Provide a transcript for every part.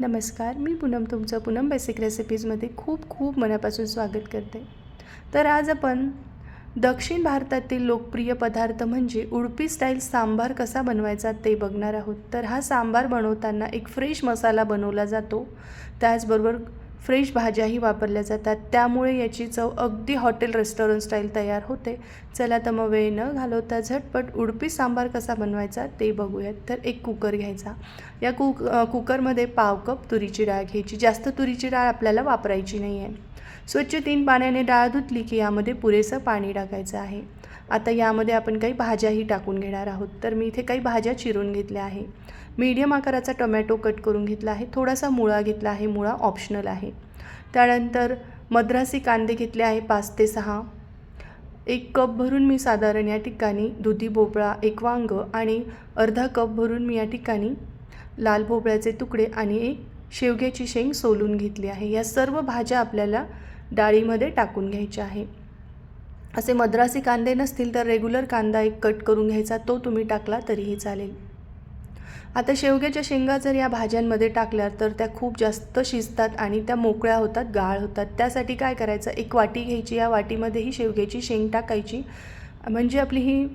नमस्कार मी पूनम तुमचं पूनम बेसिक रेसिपीजमध्ये खूप खूप मनापासून स्वागत करते. तर आज आपण दक्षिण भारतातील लोकप्रिय पदार्थ म्हणजे उडपी स्टाईल सांबार कसा बनवायचा ते बघणार आहोत. तर हा सांबार बनवताना एक फ्रेश मसाला बनवला जातो. त्याचबरोबर फ्रेश भाज्याही वापरल्या जातात. त्यामुळे याची चव अगदी हॉटेल रेस्टॉरंट स्टाईल तयार होते. चला तर मग वेळ न घालवता झटपट उडपी सांबार कसा बनवायचा ते बघूयात. तर एक कुकर घ्यायचा. या कुक कुकरमध्ये पाव कप तुरीची डाळ घ्यायची. जास्त तुरीची डाळ आपल्याला वापरायची नाही आहे स्वच्छ तीन पाण्याने डाळ धुतली की यामध्ये पुरेसं पाणी टाकायचं आहे. आता यामध्ये आपण काही भाज्याही टाकून घेणार आहोत. तर मी इथे काही भाज्या चिरून घेतल्या आहे. मीडियम आकाराचा टोमॅटो कट करून घेतला आहे. थोडासा मुळा घेतला आहे. मुळा ऑप्शनल आहे. त्यानंतर मद्रासी कांदे घेतले आहे पाच ते सहा. एक कप भरून मी साधारण या ठिकाणी दुधी भोपळा एक वांग आणि अर्धा कप भरून मी या ठिकाणी लाल भोपळ्याचे तुकडे आणि एक शेवग्याची शेंग सोलून घेतली आहे. या सर्व भाज्या आपल्याला डाळीमध्ये टाकून घ्यायच्या आहे. असे मद्रासी कांदे नसतील तर रेग्युलर कांदा एक कट करून घ्यायचा तो तुम्ही टाकला तरीही चालेल. आता शेवग्याच्या शेंगा जर या भाज्यांमध्ये टाकल्या तर त्या खूप जास्त शिजतात आणि त्या मोकळ्या होतात गाळ होतात. त्यासाठी काय करायचं? एक वाटी घ्यायची. या वाटीमध्ये ही शेवग्याची शेंग टाकायची. म्हणजे आपली ही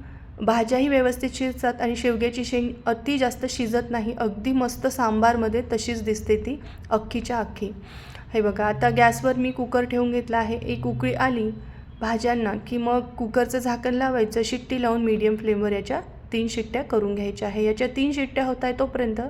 भाज्याही व्यवस्थित शिजतात आणि शेवग्याची शेंग अति जास्त शिजत नाही. अगदी मस्त सांबारमध्ये तशीच दिसते ती अख्खीच्या अख्खी. हे बघा आता गॅसवर मी कुकर ठेवून घेतला आहे. एक उकळी आली. भाज्यांना की मग कुकरचं झाकण लावायचं शिट्टी लावून मीडियम फ्लेमवर याच्या तीन शिट्ट्या करून घ्यायच्या आहे. याच्या तीन शिट्ट्या होत आहे तोपर्यंत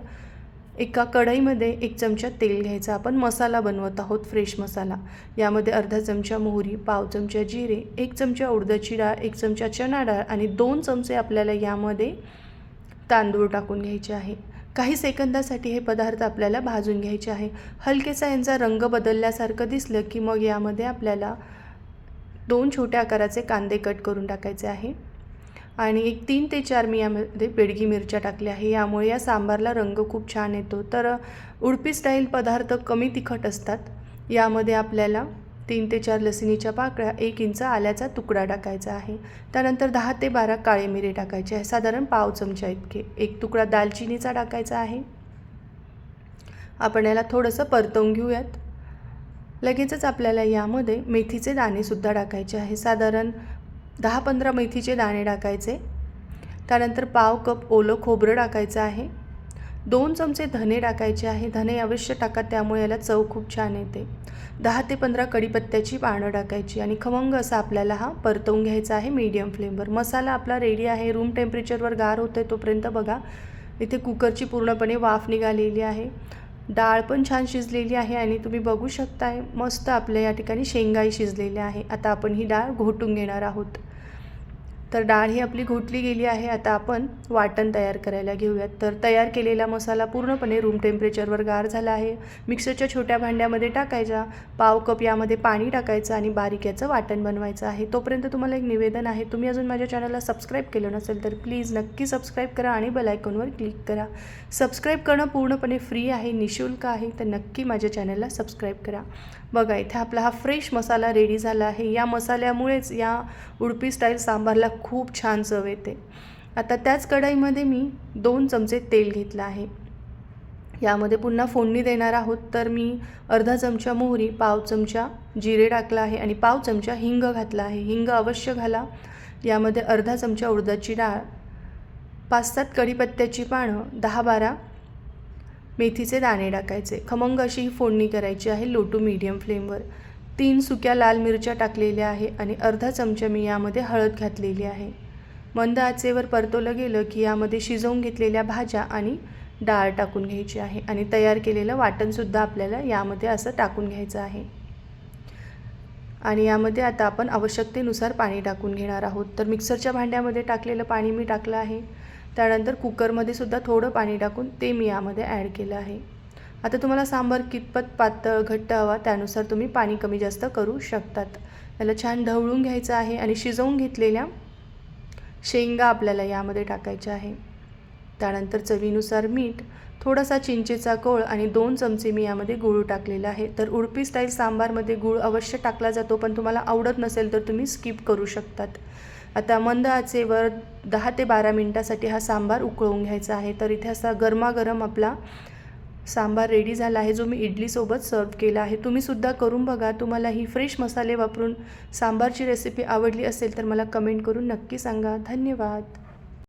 एका कढईमध्ये एक चमचा तेल घ्यायचा. आपण मसाला बनवत आहोत फ्रेश मसाला. यामध्ये अर्धा चमचा मोहरी पाव चमचा जिरे एक चमचा उडदाची डाळ एक चमचा चणा डाळ आणि दोन चमचे आपल्याला यामध्ये तांदूळ टाकून घ्यायचे आहे. काही सेकंदासाठी हे पदार्थ आपल्याला भाजून घ्यायचे आहे. हलकेसा यांचा रंग बदलल्यासारखं दिसलं की मग यामध्ये आपल्याला दोन छोट्या आकाराचे कांदे कट करून टाकायचे आहे. आणि एक तीन ते चार मी यामध्ये बेडगी मिरच्या टाकल्या आहे. यामुळे या सांबारला रंग खूप छान येतो. तर उडपी स्टाईल पदार्थ कमी तिखट असतात. यामध्ये आपल्याला तीन ते चार लसणीच्या पाकळ्या एक इंच आल्याचा तुकडा टाकायचा आहे. त्यानंतर दहा ते बारा काळे मिरे टाकायचे आहे. साधारण पाव चमचा इतके. एक तुकडा दालचिनीचा टाकायचा आहे. आपण याला थोडंसं परतवून घेऊयात. लगेचच आपल्याला यामध्ये मेथीचे दाणेसुद्धा टाकायचे आहे. साधारण दहा पंधरा मेथीचे दाणे टाकायचे. त्यानंतर पाव कप ओलं खोबरं टाकायचं आहे. दोन चमचे धने टाकायचे आहे. धने अवश्य टाका त्यामुळे याला चव खूप छान येते. दहा ते पंधरा कढीपत्त्याची पानं टाकायची आणि खमंग असा आपल्याला हा परतवून घ्यायचा आहे मीडियम फ्लेमवर मसाला आपला रेडी आहे. रूम टेम्परेचरवर गार होते तोपर्यंत बघा. इथे कुकरची पूर्णपणे वाफ निघालेली आहे. डाळ पण छान शिजलेली आहे आणि तुम्ही बघू शकताय मस्त आपल्या या ठिकाणी शेंगाही शिजलेल्या आहे. आता आपण ही डाळ घोटून घेणार आहोत. तर डाळ ही आपली घोटली गेली आहे. आता आपण वाटण तयार करायला घेऊयात. तर तयार केलेला मसाला पूर्णपणे रूम टेम्परेचरवर गार झाला आहे. मिक्सरच्या छोट्या भांड्यामध्ये टाकायचा. पाव कप यामध्ये पाणी टाकायचं आणि बारीक याचं वाटण बनवायचं आहे. तोपर्यंत तुम्हाला एक निवेदन आहे. तुम्ही अजून माझ्या चॅनलला सबस्क्राईब केलं नसेल तर प्लीज नक्की सबस्क्राईब करा आणि बेलायकॉनवर क्लिक करा. सबस्क्राईब करणं पूर्णपणे फ्री आहे निशुल्क आहे. तर नक्की माझ्या चॅनलला सबस्क्राईब करा. बघा इथे आपला हा फ्रेश मसाला रेडी झाला आहे. या मसाल्यामुळेच या उडपी स्टाईल सांबारला खूप छान चव येते. आता त्याच कढाईमध्ये मी दोन चमचे तेल घेतलं आहे. यामध्ये पुन्हा फोडणी देणार आहोत तर मी अर्धा चमचा मोहरी पाव चमचा जिरे टाकला आहे आणि पाव चमचा हिंग घातला आहे. हिंग अवश्य घाला. यामध्ये अर्धा चमचा उडदाची डाळ पाच सात कढीपत्त्याची पानं दहा बारा मेथीचे दाणे टाकायचे. खमंग अशी ही फोडणी करायची आहे लो टू मीडियम फ्लेमवर. तीन सुक्या लाल मिरच्या टाकलेल्या आहे आणि अर्धा चमचा मी यामध्ये हळद घातलेली आहे. मंद आचेवर परतवलं गेलं की यामध्ये शिजवून घेतलेल्या भाज्या आणि डाळ टाकून घ्यायची आहे आणि तयार केलेलं वाटणसुद्धा आपल्याला यामध्ये असं टाकून घ्यायचं आहे. आणि यामध्ये आता आपण आवश्यकतेनुसार पाणी टाकून घेणार आहोत. तर मिक्सरच्या भांड्यामध्ये टाकलेलं पाणी मी टाकलं आहे. त्यानंतर कुकरमध्ये सुद्धा थोडं पाणी टाकून ते मी यामध्ये ॲड केलं आहे. आता तुम्हाला सांबार कितपत पातळ घट्ट हवा त्यानुसार तुम्ही पाणी कमी जास्त करू शकतात. याला छान ढवळून घ्यायचं आहे आणि शिजवून घेतलेल्या शेंगा आपल्याला यामध्ये टाकायच्या आहे. त्यानंतर चवीनुसार मीठ थोडासा चिंचेचा कोळ आणि दोन चमचे मी यामध्ये गूळ टाकलेला आहे. तर उडपी स्टाईल सांबारमध्ये गूळ अवश्य टाकला जातो पण तुम्हाला आवडत नसेल तर तुम्ही स्किप करू शकतात. आता मंद आचेवर दहा ते बारा मिनटासाठी हा सांबार उकळवून घ्यायचा आहे. तर इथे असा गरमागरम आपला सांबार रेडी झाला आहे जो मी इडलीसोबत सर्व केला आहे. तुम्हीसुद्धा करून बघा तुम्हाला ही फ्रेश मसाले वापरून सांबारची रेसिपी आवडली असेल तर मला कमेंट करून नक्की सांगा. धन्यवाद.